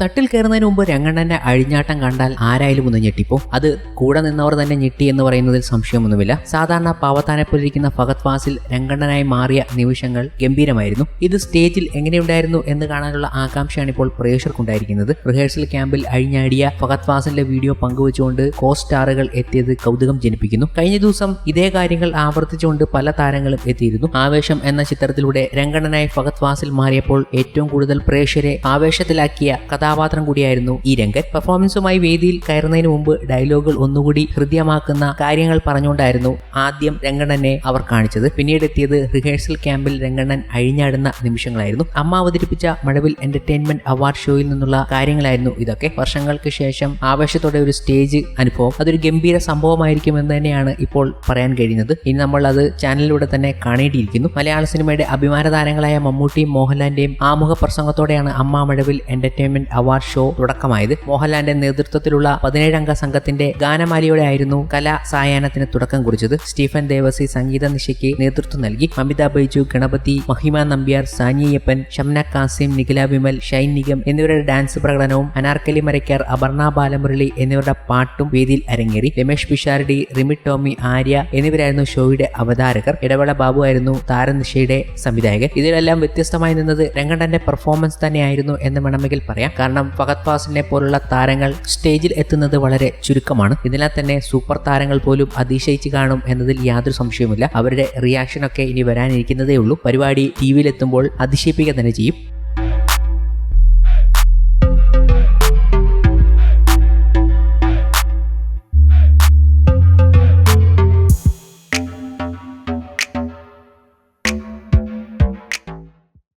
തട്ടിൽ കയറുന്നതിന് മുമ്പ് രംഗണ്ണന്റെ അഴിഞ്ഞാട്ടം കണ്ടാൽ ആരായാലും ഒന്ന് ഞെട്ടിപ്പോ? അത് കൂടെ നിന്നവർ തന്നെ ഞെട്ടി എന്ന് പറയുന്നതിൽ സംശയമൊന്നുമില്ല. സാധാരണ പാവത്താനെ പോലിരിക്കുന്ന ഫഹദ് ഫാസിൽ രംഗണ്ണനായി മാറിയ നിമിഷങ്ങൾ ഗംഭീരമായിരുന്നു. ഇത് സ്റ്റേജിൽ എങ്ങനെയുണ്ടായിരുന്നു എന്ന് കാണാനുള്ള ആകാംക്ഷയാണ് ഇപ്പോൾ പ്രേക്ഷകർക്കുണ്ടായിരിക്കുന്നത്. റിഹേഴ്സൽ ക്യാമ്പിൽ അഴിഞ്ഞാടിയ ഫഹദ് ഫാസിലിന്റെ വീഡിയോ പങ്കുവച്ചുകൊണ്ട് കോ സ്റ്റാറുകൾ എത്തിയത് കൗതുകം ജനിപ്പിക്കുന്നു. കഴിഞ്ഞ ദിവസം ഇതേ കാര്യങ്ങൾ ആവർത്തിച്ചുകൊണ്ട് പല താരങ്ങളും എത്തിയിരുന്നു. ആവേശം എന്ന ചിത്രത്തിലൂടെ രംഗണ്ണനായി ഫഹദ് ഫാസിൽ മാറിയപ്പോൾ ഏറ്റവും കൂടുതൽ പ്രേക്ഷരെ ആവേശത്തിലാക്കിയ കഥാപാത്രം കൂടിയായിരുന്നു ഈ രംഗൻ. പെർഫോമൻസുമായി വേദിയിൽ കയറുന്നതിന് മുമ്പ് ഡയലോഗുകൾ ഒന്നുകൂടി ഹൃദ്യമാക്കുന്ന കാര്യങ്ങൾ പറഞ്ഞുകൊണ്ടായിരുന്നു ആദ്യം രംഗണ്ണനെ അവർ കാണിച്ചത്. പിന്നീട് എത്തിയത് റിഹേഴ്സൽ ക്യാമ്പിൽ രംഗണ്ണൻ അഴിഞ്ഞാടുന്ന നിമിഷങ്ങളായിരുന്നു. അമ്മ അവതരിപ്പിച്ച മഴവിൽ എന്റർടൈൻമെന്റ് അവാർഡ് ഷോയിൽ നിന്നുള്ള കാര്യങ്ങളായിരുന്നു ഇതൊക്കെ. വർഷങ്ങൾക്ക് ശേഷം ആവേശത്തോടെ ഒരു സ്റ്റേജ് അനുഭവം. അതൊരു ഗംഭീര സംഭവമായിരിക്കും എന്ന് തന്നെയാണ് ഇപ്പോൾ പറയാൻ കഴിയുന്നത്. ഇനി നമ്മൾ അത് ചാനലിലൂടെ തന്നെ കാണേണ്ടിയിരിക്കുന്നു. മലയാള സിനിമയുടെ അഭിമാന താരങ്ങളായ മമ്മൂട്ടിയും മോഹൻലാലിന്റെയും ആമുഖ പ്രസംഗത്തോടെയാണ് അമ്മ മഴവിൽ എന്റർടൈൻമെന്റ് അവാർഡ് ഷോ തുടക്കമായത് മോഹൻലാലിന്റെ നേതൃത്വത്തിലുള്ള പതിനേഴംഗ സംഘത്തിന്റെ ഗാനമാലിയോടെ ആയിരുന്നു കലാ സായാഹ്നത്തിന് തുടക്കം കുറിച്ചത്. സ്റ്റീഫൻ ദേവസി സംഗീത നിശയ്ക്ക് നേതൃത്വം നൽകി. അമിത ബൈജു ഗണപതി മഹിമ നമ്പ്യാർ സാനിയപ്പൻ ഷംന കാസിം നിഖില വിമൽ ഷൈൻ നിഗം എന്നിവരുടെ ഡാൻസ് പ്രകടനവും അനാർക്കലി മരക്കാർ അപർണ ബാലമുരളി എന്നിവരുടെ പാട്ടും വേദിയിൽ അരങ്ങേറി. രമേഷ് പിഷാരടി റിമി ടോമി ആര്യ എന്നിവരായിരുന്നു ഷോയുടെ അവതാരകർ. ഇടവേള ബാബു ആയിരുന്നു താരനിശയുടെ സംവിധായകൻ. ഇതിലെല്ലാം വ്യത്യസ്തമായി നിന്നത് രംഗണ്ഠന്റെ പെർഫോമൻസ് തന്നെയായിരുന്നു എന്ന് വേണമെങ്കിൽ പറയാം. കാരണം ഫഹദ് ഫാസിലിനെ പോലുള്ള താരങ്ങൾ സ്റ്റേജിൽ എത്തുന്നത് വളരെ ചുരുക്കമാണ്. ഇതിനാൽ തന്നെ സൂപ്പർ താരങ്ങൾ പോലും അതിശയിച്ച് കാണും എന്നതിൽ യാതൊരു സംശയവുമില്ല. അവരുടെ റിയാക്ഷനൊക്കെ ഇനി വരാനിരിക്കുന്നതേ ഉള്ളൂ പരിപാടി ടി വിയിലെത്തുമ്പോൾ അതിശയിപ്പിക്കുക തന്നെ ചെയ്യും.